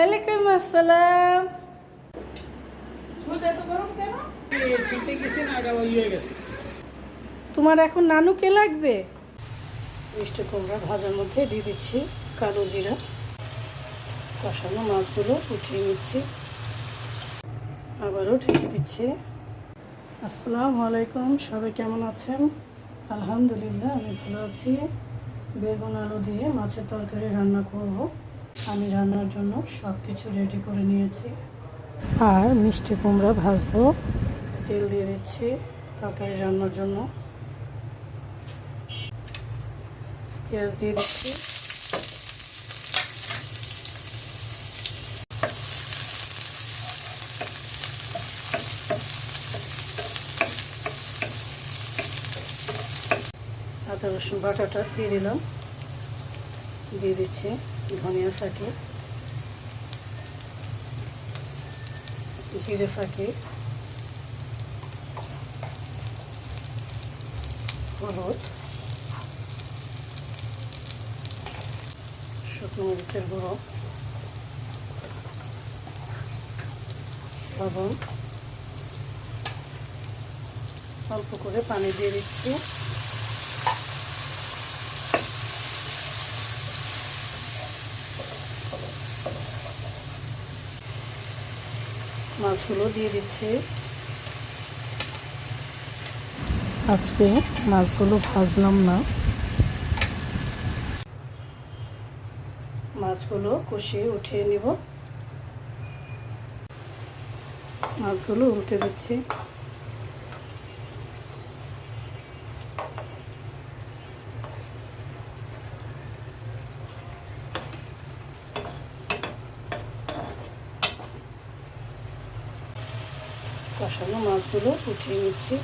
ওয়ালাইকুম আসসালাম। তোমার এখন নানুকে লাগবে? মিষ্টি কুমড়া ভাজার মধ্যে দিয়ে দিচ্ছি কালো জিরা। কষানো মাছগুলো উঠিয়ে নিচ্ছি। আবারও ঢেকে দিচ্ছি। আসসালামু আলাইকুম সবাই কেমন আছেন? আলহামদুলিল্লাহ আমি ভালো আছি। বেগুন আলু দিয়ে মাছের তরকারি রান্না করব। আমি রান্নার জন্য সব কিছু রেডি করে নিয়েছি। আর মিষ্টি কুমড়া ভাজবো। তেল দিয়ে দিচ্ছি তরকারি রান্নার জন্য। পেঁয়াজ দিয়ে দিচ্ছি। আদা রসুন বাটাটা দিয়ে দিলাম। দিয়ে দিচ্ছি। ধনিয়া ফাঁকি জিরে ফাঁকি হলুদ। শুকনো মরিচের গুঁড়ো। লবণ। অল্প করে পানি দিয়ে দিচ্ছি। মাছগুলো দিয়ে দিচ্ছি। আজকে মাছগুলো ভাজলাম না। মাছগুলো কষিয়ে উঠিয়ে নিব। মাছগুলো উঠে দিচ্ছি। কষানো মাছগুলো উঠিয়ে নিচ্ছি।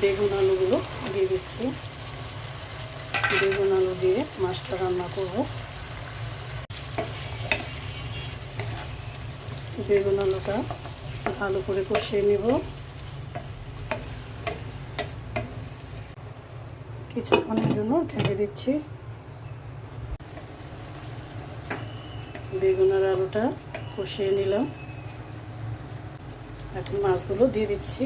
বেগুন আলুগুলো দিয়ে দিচ্ছি। বেগুন আলু দিয়ে মাছটা রান্না করব। বেগুন আলুটা ভালো করে কষিয়ে নেব। কিছুক্ষণের জন্য ঢেকে দিচ্ছি। বেগুন আর আলুটা কষিয়ে নিলাম। এখন মাছগুলো দিয়ে দিচ্ছি।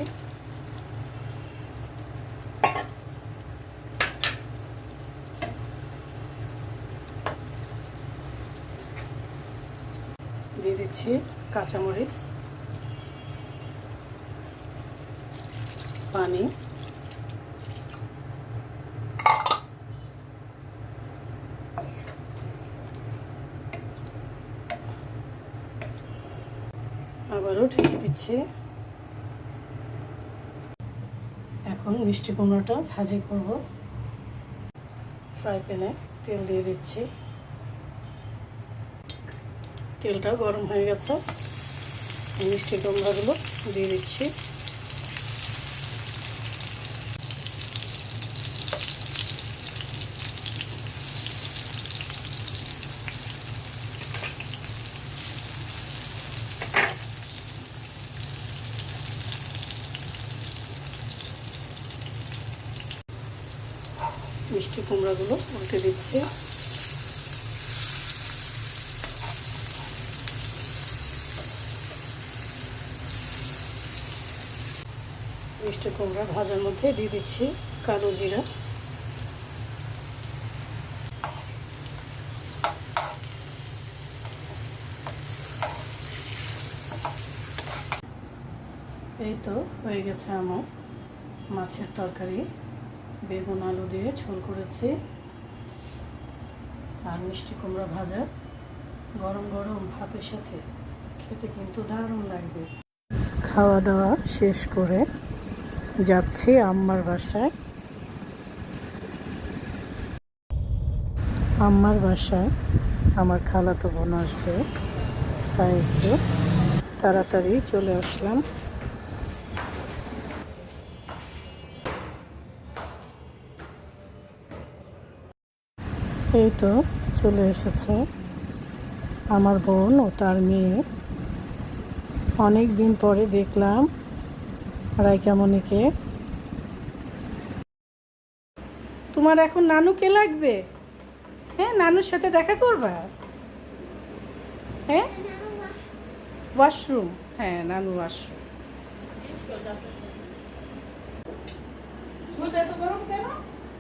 দিয়ে দিচ্ছি কাঁচামরিচ, পানি। আবারও ঢেকে দিচ্ছে। এখন মিষ্টি কুমড়োটা ভাজি করব। ফ্রাই প্যানে তেল দিয়ে দিচ্ছি। তেলটা গরম হয়ে গেছে। মিষ্টি কুমড়াগুলো দিয়ে দিচ্ছি। মিষ্টি কুমড়াগুলো উল্টে দিচ্ছি। মিষ্টি কুমড়া ভাজার মধ্যে দিয়ে দিচ্ছি কালো জিরা। এই তো হয়ে গেছে আমার মাছের তরকারি। বেগুন আলু দিয়ে ঝোল করেছি আর মিষ্টি কুমড়া ভাজা। গরম গরম ভাতের সাথে খেতে কিন্তু দারুণ লাগবে। খাওয়া দাওয়া শেষ করে যাচ্ছি আম্মার বাসায়। আম্মার বাসায় আমার খালাতো বোন আসবে, তাই একটু তাড়াতাড়ি চলে আসলাম। এই তো চলে এসেছে আমার বোন ও তার মেয়ে। অনেক দিন পরে দেখলাম রাইকামণিকে তোমার এখন নানুকে লাগবে? হ্যাঁ নানুর সাথে দেখা করবা? হ্যাঁ? ওয়াশরুম। হ্যাঁ নানু ওয়াশরুম। এত গরম কেন?